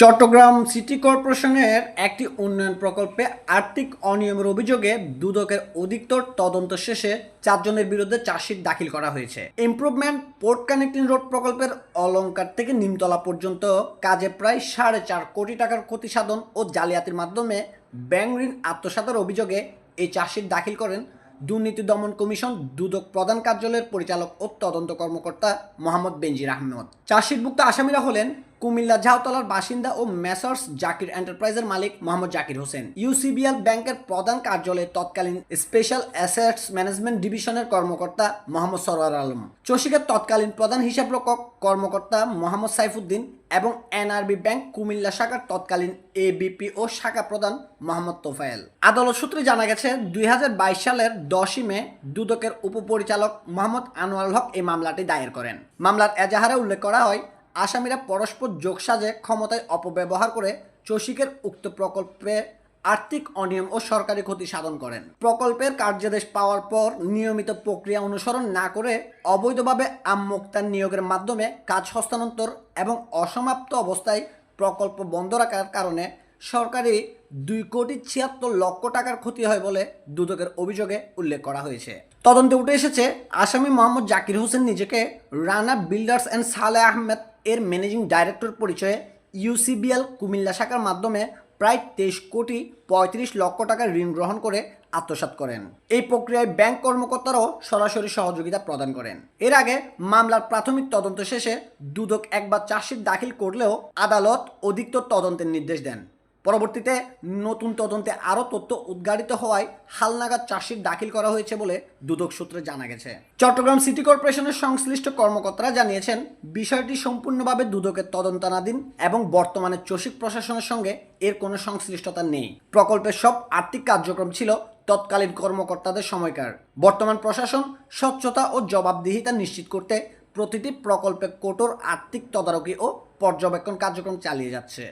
Chittagong city কর্পোরেশনের একটি উন্নয়ন প্রকল্পে আর্থিক অনিয়মের অভিযোগে দুদকের অধিকতর তদন্ত শেষে চারজনের বিরুদ্ধে চার্জশিট দাখিল করা হয়েছে। ইমপ্রুভমেন্ট পোর্ট কানেক্টিং রোড প্রকল্পের অলঙ্কার থেকে নিমতলা পর্যন্ত কাজে প্রায় সাড়ে চার কোটি টাকার ক্ষতি সাধন ও জালিয়াতির মাধ্যমে ব্যাংক ঋণ আত্মসাতের অভিযোগে এই চার্জশিট দাখিল করেন দুর্নীতি দমন কমিশন, দুদক প্রধান কার্যালয়ের পরিচালক ও তদন্ত কর্মকর্তা মোহাম্মদ বেনজির আহমেদ। চার্জশিটভুক্ত আসামিরা হলেন কুমিল্লা ঝাউতলার বাসিন্দা ও মেসার্স জাকির এন্টারপ্রাইজের মালিক মোহাম্মদ জাকির হোসেন। ইউসিবিএল ব্যাংকের প্রধান কার্যালয়ে তৎকালীন স্পেশাল অ্যাসেটস ম্যানেজমেন্ট ডিভিশনের কর্মকর্তা মোহাম্মদ সরোয়ার আলম চসিকের তৎকালীন প্রধান হিসাবরক্ষক কর্মকর্তা মোহাম্মদ সাইফুদ্দিন এবং এনআরবি ব্যাংক কুমিল্লা শাখার তৎকালীন এবিপি ও শাখা প্রধান মোহাম্মদ তোফায়েল। আদালত সূত্রে জানা গেছে, দুই হাজার বাইশ সালের দশই মে দুদকের উপপরিচালক মোহাম্মদ আনোয়ার হক এই মামলাটি দায়ের করেন। মামলার এজাহারে উল্লেখ করা হয় আসামিরা পরস্পর যোগসাজে ক্ষমতায় অপব্যবহার করে চসিকের উক্ত প্রকল্পে আর্থিক অনিয়ম ও সরকারি ক্ষতি সাধন করেন। প্রকল্পের কার্যাদেশ পাওয়ার পর নিয়মিত প্রক্রিয়া অনুসরণ না করে অবৈধভাবে আমমোক্তার নিয়োগের মাধ্যমে কাজ হস্তান্তর এবং অসমাপ্ত অবস্থায় প্রকল্প বন্ধ রাখার কারণে সরকারি দুই কোটি ছিয়াত্তর লক্ষ টাকার ক্ষতি হয় বলে দুদকের অভিযোগে উল্লেখ করা হয়েছে। তদন্তে উঠে এসেছে, আসামি মোহাম্মদ জাকির হোসেন নিজেকে রানা বিল্ডার্স অ্যান্ড সালে আহমেদ এর ম্যানেজিং ডাইরেক্টর পরিচয়ে ইউসিবিএল কুমিল্লা শাখার মাধ্যমে প্রায় তেইশ কোটি পঁয়ত্রিশ লক্ষ টাকার ঋণ গ্রহণ করে আত্মসাৎ করেন। এই প্রক্রিয়ায় ব্যাংক কর্মকর্তারাও সরাসরি সহযোগিতা প্রদান করেন। এর আগে মামলার প্রাথমিক তদন্ত শেষে দুদক একবার চার্জশিট দাখিল করলেও আদালত অধিকতর তদন্তের নির্দেশ দেন। পরবর্তীতে নতুন তদন্তে আরও তথ্য উদ্ঘাটিত হওয়ায় হালনাগাদ চার্জশিট দাখিল করা হয়েছে বলে দুদক সূত্রে জানা গেছে। চট্টগ্রাম সিটি কর্পোরেশনের সংশ্লিষ্ট কর্মকর্তারা জানিয়েছেন, বিষয়টি সম্পূর্ণভাবে দুদকের তদন্তানাধীন এবং বর্তমানে চসিক প্রশাসনের সঙ্গে এর কোনো সংশ্লিষ্টতা নেই। প্রকল্পের সব আর্থিক কার্যক্রম ছিল তৎকালীন কর্মকর্তাদের সময়কার। বর্তমান প্রশাসন স্বচ্ছতা ও জবাবদিহিতা নিশ্চিত করতে প্রতিটি প্রকল্পে কঠোর আর্থিক তদারকি ও পর্যবেক্ষণ কার্যক্রম চালিয়ে যাচ্ছে।